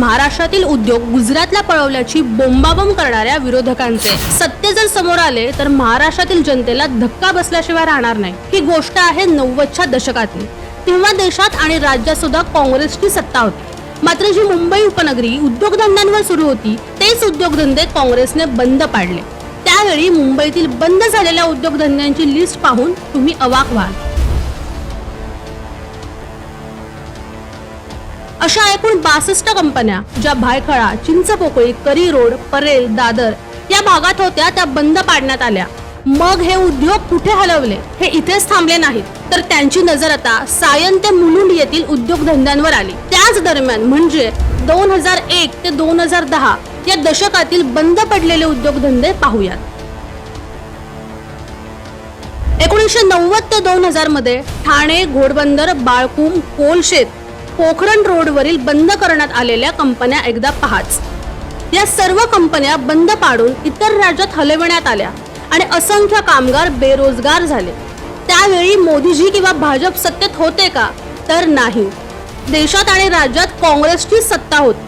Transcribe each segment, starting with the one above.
महाराष्ट्रातील उद्योग गुजरातला पळवल्याची बोंबाबोंब करणाऱ्या विरोधकांचे. सत्य जर समोर आले तर महाराष्ट्रातील जनतेला धक्का बसल्याशिवाय राहणार नाही. ही गोष्ट आहे नव्वदच्या दशकातली. तेव्हा देशात आणि राज्यात सुद्धा काँग्रेसची सत्ता होती. मात्र जी मुंबई उपनगरी उद्योगधंद्यांवर सुरू होती तेच उद्योगधंदे काँग्रेसने बंद पाडले. त्यावेळी मुंबईतील बंद झालेल्या उद्योगधंद्यांची लिस्ट पाहून तुम्ही अवाक व्हाल. अशा एकूण बासष्ट कंपन्या ज्या भायखळा चिंचपोकळी करी रोड परेल दादर या भागात होत्या त्या बंद पाडण्यात आल्या. मग हे उद्योग कुठे हलवले? हे इथेच थांबले नाहीत. तर त्यांची नजर आता सायन ते मुलुंड येथील उद्योगधंद्यांवर आली. त्याच दरम्यान म्हणजे दोन हजार एक ते दोन हजार दहा या दशकातील बंद पडलेले उद्योगधंदे पाहूयात. एकोणीसशे नव्वद ते दोन हजारमध्ये ठाणे घोडबंदर बाळकुम कोलशेत पोखरण रोडवरील बंद करण्यात आलेल्या कंपन्या एकदा पहाच. या सर्व कंपन्या बंद पाडून इतर राज्यात हलवण्यात आल्या आणि असंख्य कामगार बेरोजगार झाले. त्यावेळी मोदीजी किंवा भाजप सत्तेत होते का? तर नाही. देशात आणि राज्यात काँग्रेसची सत्ता होती.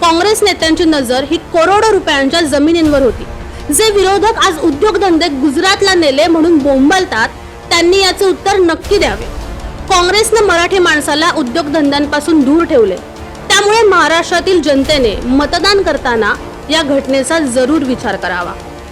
काँग्रेस नेत्यांची नजर ही करोडो रुपयांच्या जमिनींवर होती. जे विरोधक आज उद्योगधंदे गुजरातला नेले म्हणून बोंबलतात त्यांनी याचे उत्तर नक्की द्यावे. काँग्रेसनं मराठी माणसाला उद्योगधंद्यांपासून दूर ठेवले. त्यामुळे महाराष्ट्रातील जनतेने मतदान करताना या घटनेचा जरूर विचार करावा.